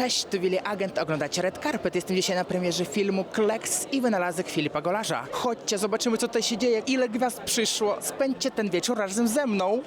Cześć, tu Willy Agent, oglądacie Red Carpet. Jestem dzisiaj na premierze filmu Kleks i wynalazek Filipa Golarza. Chodźcie, zobaczymy co tutaj się dzieje, ile gwiazd przyszło. Spędźcie ten wieczór razem ze mną.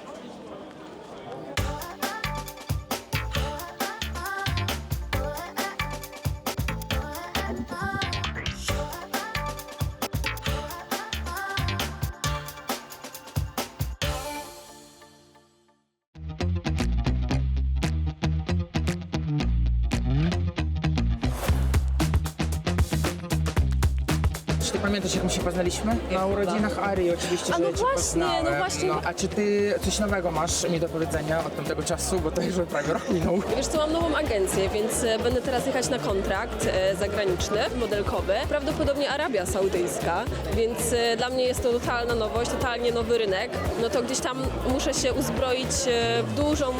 Pamiętasz, jak my się poznaliśmy? Na urodzinach Arii oczywiście, A że no ja cię właśnie, poznałem. no właśnie. a czy ty coś nowego masz mi do powiedzenia od tamtego czasu, bo to już prawie rok minął. Wiesz co, mam nową agencję, więc e, będę teraz jechać na kontrakt e, zagraniczny, modelkowy. Prawdopodobnie Arabia Saudyjska, więc e, dla mnie jest to totalna nowość, totalnie nowy rynek. No to gdzieś tam muszę się uzbroić e, w dużą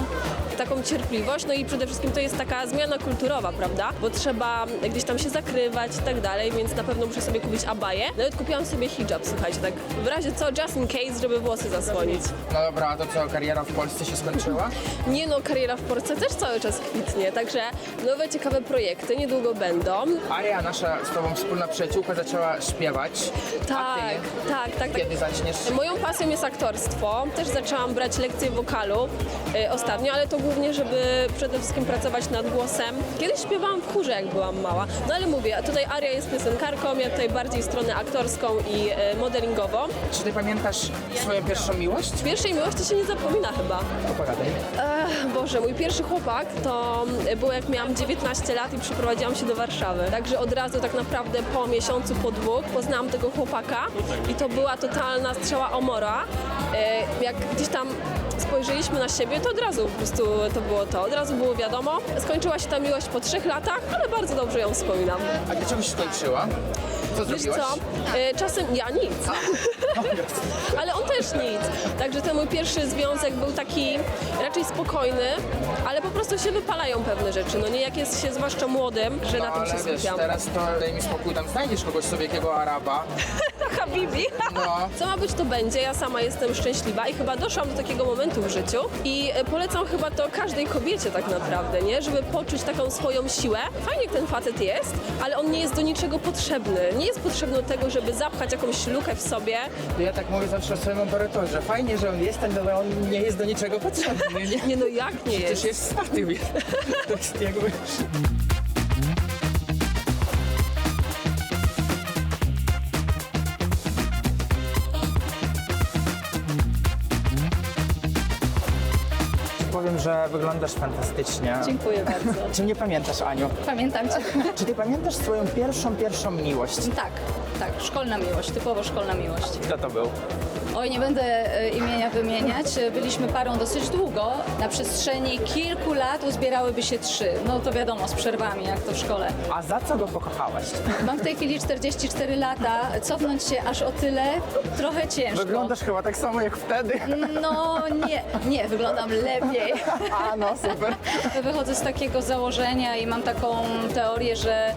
taką cierpliwość, no i przede wszystkim to jest taka zmiana kulturowa, prawda? Bo trzeba gdzieś tam się zakrywać i tak dalej, więc na pewno muszę sobie kupić abaję. Nawet kupiłam sobie hijab, słuchajcie, tak w razie co, just in case, żeby włosy zasłonić. No dobra, a to co, kariera w Polsce się skończyła? Nie no, kariera w Polsce też cały czas kwitnie, także nowe, ciekawe projekty niedługo będą. Aria, nasza z tobą wspólna przyjaciółka, zaczęła śpiewać. Tak, ty? tak, tak. tak. Kiedy zaczniesz? Moją pasją jest aktorstwo. Też zaczęłam brać lekcje wokalu y, ostatnio, ale to głównie, żeby przede wszystkim pracować nad głosem. Kiedyś śpiewałam w chórze, jak byłam mała. No ale mówię, tutaj Aria jest piosenkarką, ja tutaj bardziej stronę aktorską i y, modelingową. Czy ty pamiętasz swoją pierwszą miłość? Pierwszej miłości się nie zapomina chyba. Opowiadaj. Ech, Boże, mój pierwszy chłopak to było jak miałam 19 lat i przyprowadziłam się do Warszawy. Także od razu tak naprawdę po miesiącu, po dwóch poznałam tego chłopaka i to była totalna strzała omora. E, Jak gdzieś tam spojrzeliśmy na siebie, to od razu po prostu to było to. Od razu było wiadomo. Skończyła się ta miłość po trzech latach, ale bardzo dobrze ją wspominam. A dlaczego się skończyła? Co Wiesz zrobiłaś? co, e, czasem ja nic, ale on też nic. Także ten mój pierwszy związek był taki raczej spokojny, ale po prostu się wypalają pewne rzeczy. No nie jak jest się zwłaszcza młodym, że No na tym ale się wiesz, skupiam. teraz to daj mi spokój, tam znajdziesz kogoś sobie jakiego Araba. Habibi. No. Co ma być, to będzie. Ja sama jestem szczęśliwa i chyba doszłam do takiego momentu w życiu i e, polecam chyba to każdej kobiecie tak naprawdę, nie? Żeby poczuć taką swoją siłę. Fajnie ten facet jest, ale on nie jest do niczego potrzebny. Nie jest potrzebny do tego, żeby zapchać jakąś lukę w sobie. Ja tak mówię zawsze o swoim operatorze. Fajnie, że on jest, ale on nie jest do niczego potrzebny. Nie? Nie no, jak nie Przecież jest? jest statyw. To jest jakby... że wyglądasz fantastycznie. Dziękuję bardzo. Czy mnie pamiętasz, Aniu? Pamiętam cię. Czy ty pamiętasz swoją pierwszą, pierwszą miłość? Tak, tak, szkolna miłość, typowo szkolna miłość. Kto to był? Oj, nie będę e, imienia wymieniać. Byliśmy parą dosyć długo. Na przestrzeni kilku lat uzbierałyby się trzy. No to wiadomo, z przerwami, jak to w szkole. A za co go pokochałaś? Mam w tej chwili 44 lata. Cofnąć się aż o tyle trochę ciężko. Wyglądasz chyba tak samo jak wtedy. No nie, nie, wyglądam lepiej. A no, super. Wychodzę z takiego założenia i mam taką teorię, że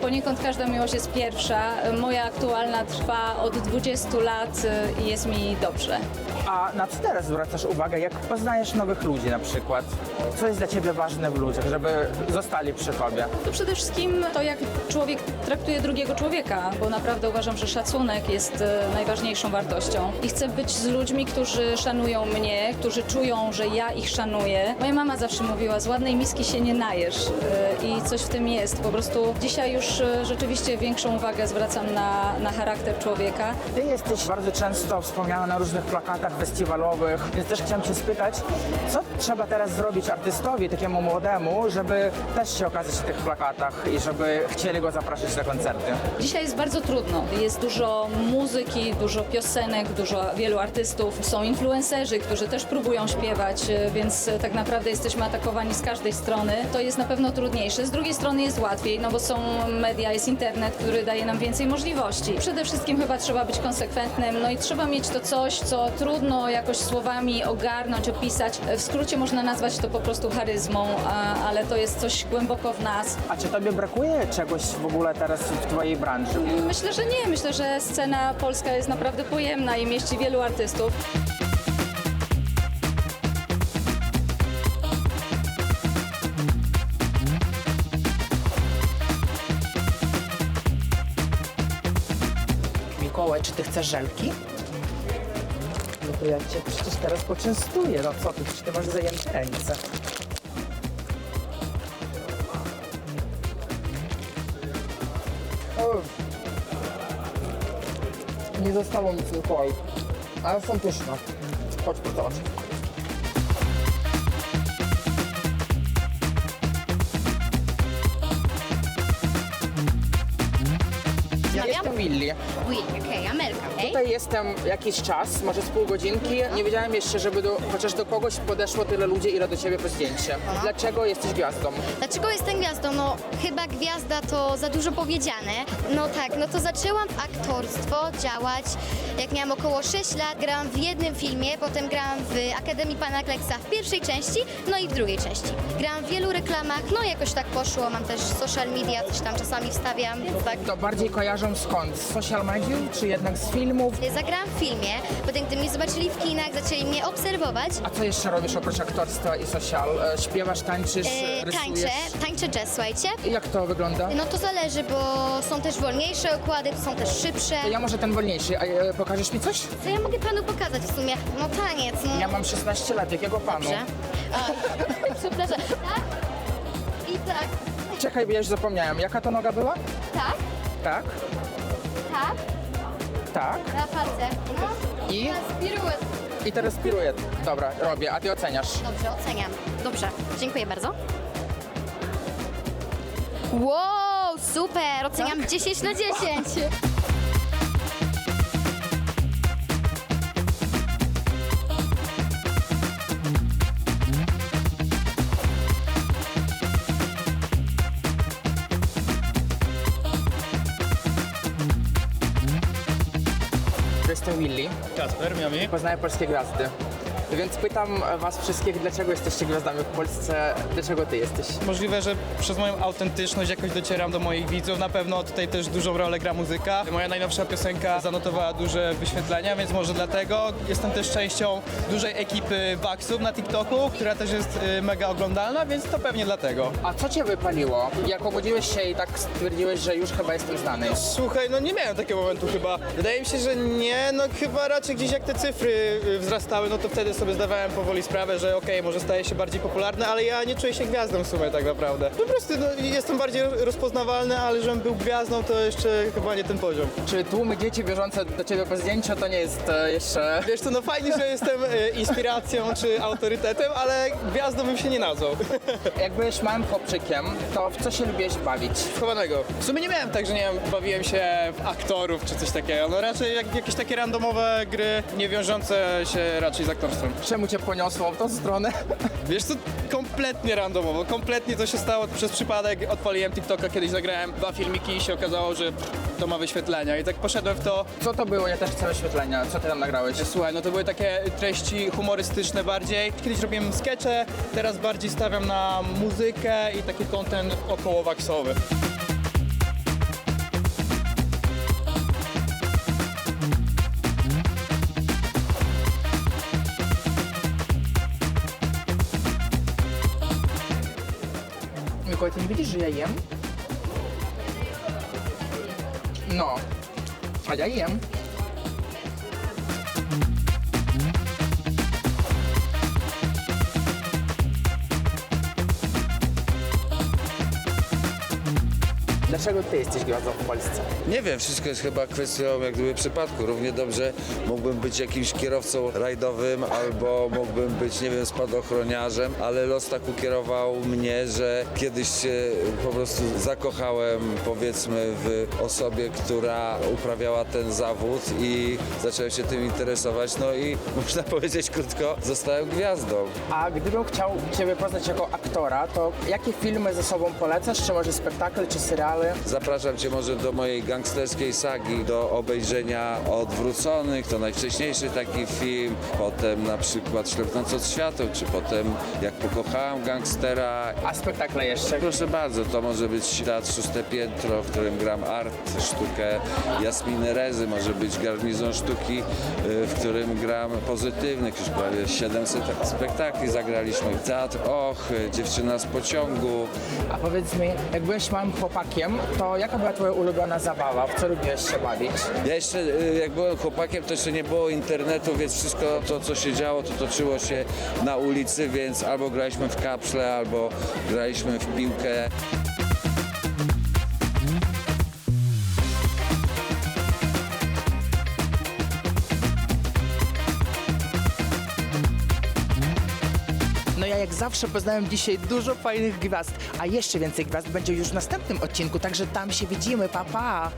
poniekąd każda miłość jest pierwsza. Moja aktualna trwa od 20 lat i jest mi dobrze. A na co teraz zwracasz uwagę, jak poznajesz nowych ludzi na przykład? Co jest dla ciebie ważne w ludziach, żeby zostali przy tobie? To przede wszystkim to, jak człowiek traktuje drugiego człowieka, bo naprawdę uważam, że szacunek jest e, najważniejszą wartością. I chcę być z ludźmi, którzy szanują mnie, którzy czują, że ja ich szanuję. Moja mama zawsze mówiła, z ładnej miski się nie najesz e, i coś w tym jest. Po prostu dzisiaj już e, rzeczywiście większą uwagę zwracam na, na charakter człowieka. Ty jesteś bardzo często wspomniana na różnych plakatach festiwalowych, więc też chciałem cię spytać, co trzeba teraz zrobić artystowi, takiemu młodemu, żeby też się okazać na tych plakatach i żeby chcieli go zapraszać na koncerty? Dzisiaj jest bardzo trudno. Jest dużo muzyki, dużo piosenek, dużo wielu artystów. Są influencerzy, którzy też próbują śpiewać, e, więc e, tak naprawdę jesteśmy atakowani z każdej strony. To jest na pewno trudniejsze. Z drugiej strony jest łatwiej, no bo są media, jest internet, który daje nam więcej możliwości. Przede wszystkim chyba trzeba być konsekwentnym, no i trzeba mieć to coś, co trudno jakoś słowami ogarnąć, opisać. W skrócie można nazwać to po prostu charyzmą, a, ale to jest coś głęboko w nas. A czy tobie brakuje czegoś w ogóle teraz w twojej branży? Myślę, że nie. Myślę, że scena polska jest naprawdę pojemna i mieści wielu artystów. Czy ty chcesz żelki? No to ja cię przecież teraz poczęstuję. No co ty, przecież ty masz zajęte ręce. Nie zostało nic Mikołaj, ale są pyszne. Chodź, zobacz. Willy. Willy, okej, Amelka, okej? Tutaj jestem jakiś czas, może z pół godzinki. Nie wiedziałem jeszcze, żeby do, chociaż do kogoś podeszło tyle ludzi, ile do ciebie po zdjęcie. Dlaczego jesteś gwiazdą? Dlaczego jestem gwiazdą? No chyba gwiazda to za dużo powiedziane. No tak, no to zaczęłam w aktorstwo działać, jak miałam około 6 lat. Grałam w jednym filmie, potem grałam w Akademii Pana Kleksa w pierwszej części, no i w drugiej części. Grałam w wielu reklamach, no jakoś tak poszło. Mam też social media, coś tam czasami wstawiam, więc tak. To bardziej kojarzą skąd? Z social mediów, czy jednak z filmów? Zagrałam w filmie, potem gdy mnie zobaczyli w kinach, zaczęli mnie obserwować. A co jeszcze robisz oprócz aktorstwa i social? E, Śpiewasz, tańczysz, E, rysujesz? tańczę, tańczę jazz, słuchajcie. Jak to wygląda? No to zależy, bo są też wolniejsze okłady, są też szybsze. Ja może ten wolniejszy, a e, pokażesz mi coś? Co ja mogę panu pokazać w sumie? No taniec, no. Ja mam 16 lat, jakiego panu? Dobrze. A, przepraszam. Tak? I tak. Czekaj, bo ja już zapomniałem. Jaka to noga była? Tak? Tak, Tak? tak. Na palce. No. I? Teraz piruet. I teraz piruję. Dobra, robię, a ty oceniasz. Dobrze, oceniam. Dobrze, dziękuję bardzo. Wow, super! Oceniam 10 na 10. Jestem Willy, Kasper, Miami. poznaję polskie gwiazdy. Więc pytam was wszystkich, dlaczego jesteście gwiazdami w Polsce, dlaczego ty jesteś? Możliwe, że przez moją autentyczność jakoś docieram do moich widzów. Na pewno tutaj też dużą rolę gra muzyka. Moja najnowsza piosenka zanotowała duże wyświetlenia, więc może dlatego. Jestem też częścią dużej ekipy Vaxub na TikToku, która też jest y, mega oglądalna, więc to pewnie dlatego. A co cię wypaliło? Jak obudziłeś się i tak stwierdziłeś, że już chyba jestem znany? Słuchaj, no nie miałem takiego momentu chyba. Wydaje mi się, że nie, no chyba raczej gdzieś jak te cyfry y, wzrastały, no to wtedy sobie zdawałem powoli sprawę, że okej, może staje się bardziej popularny, ale ja nie czuję się gwiazdą w sumie tak naprawdę. Po prostu no, jestem bardziej rozpoznawalny, ale żebym był gwiazdą, to jeszcze chyba nie ten poziom. Czy tłumy dzieci bieżące do ciebie po zdjęciu to nie jest e, jeszcze... Wiesz co, no fajnie, że jestem y, inspiracją czy autorytetem, ale gwiazdą bym się nie nazwał. Jak byłeś małym chłopczykiem, to w co się lubiłeś bawić? Chowanego. W sumie nie miałem tak, że nie wiem, bawiłem się w aktorów czy coś takiego. No raczej jak, jakieś takie randomowe gry, nie wiążące się raczej z aktorstwem. Czemu cię poniosło w tą stronę? Wiesz co, kompletnie randomowo, kompletnie to się stało przez przypadek. Odpaliłem TikToka, kiedyś zagrałem dwa filmiki i się okazało, że to ma wyświetlenia. I tak poszedłem w to. Co to było? Ja też chcę wyświetlenia. Co ty tam nagrałeś? Słuchaj, no to były takie treści humorystyczne bardziej. Kiedyś robiłem skecze, teraz bardziej stawiam na muzykę i taki content około waksowy. Mikołaj, ty nie widzisz, że ja jem? No. A ja Dlaczego ty jesteś gwiazdą w Polsce? Nie wiem, wszystko jest chyba kwestią jak gdyby przypadku. Równie dobrze mógłbym być jakimś kierowcą rajdowym albo mógłbym być, nie wiem, spadochroniarzem, ale los tak ukierował mnie, że kiedyś się po prostu zakochałem powiedzmy w osobie, która uprawiała ten zawód i zacząłem się tym interesować. No i można powiedzieć krótko, zostałem gwiazdą. A gdybym chciał ciebie poznać jako aktora, to jakie filmy ze sobą polecasz? Czy może spektakle, czy seriale? Zapraszam Cię może do mojej gangsterskiej sagi, do obejrzenia Odwróconych, to najwcześniejszy taki film, potem na przykład Ślepnąc od światła, czy potem Jak pokochałem gangstera. A spektakle jeszcze? Proszę bardzo, to może być Teatr Szóste Piętro, w którym gram art, sztukę Jasminy Rezy, może być Garnizon Sztuki, y, w którym gram pozytywnych, już prawie 700 spektakli zagraliśmy. Teatr Och, y, Dziewczyna z pociągu, A powiedz mi, jak byłeś małym chłopakiem, to jaka była twoja ulubiona zabawa? W co lubiłeś się bawić? Ja jeszcze, y, jak byłem chłopakiem, to jeszcze nie było internetu, więc wszystko to, co się działo, to toczyło się na ulicy, więc albo graliśmy w kapsle, albo graliśmy w piłkę. Jak zawsze poznałem dzisiaj dużo fajnych gwiazd, a jeszcze więcej gwiazd będzie już w następnym odcinku, także tam się widzimy, pa pa!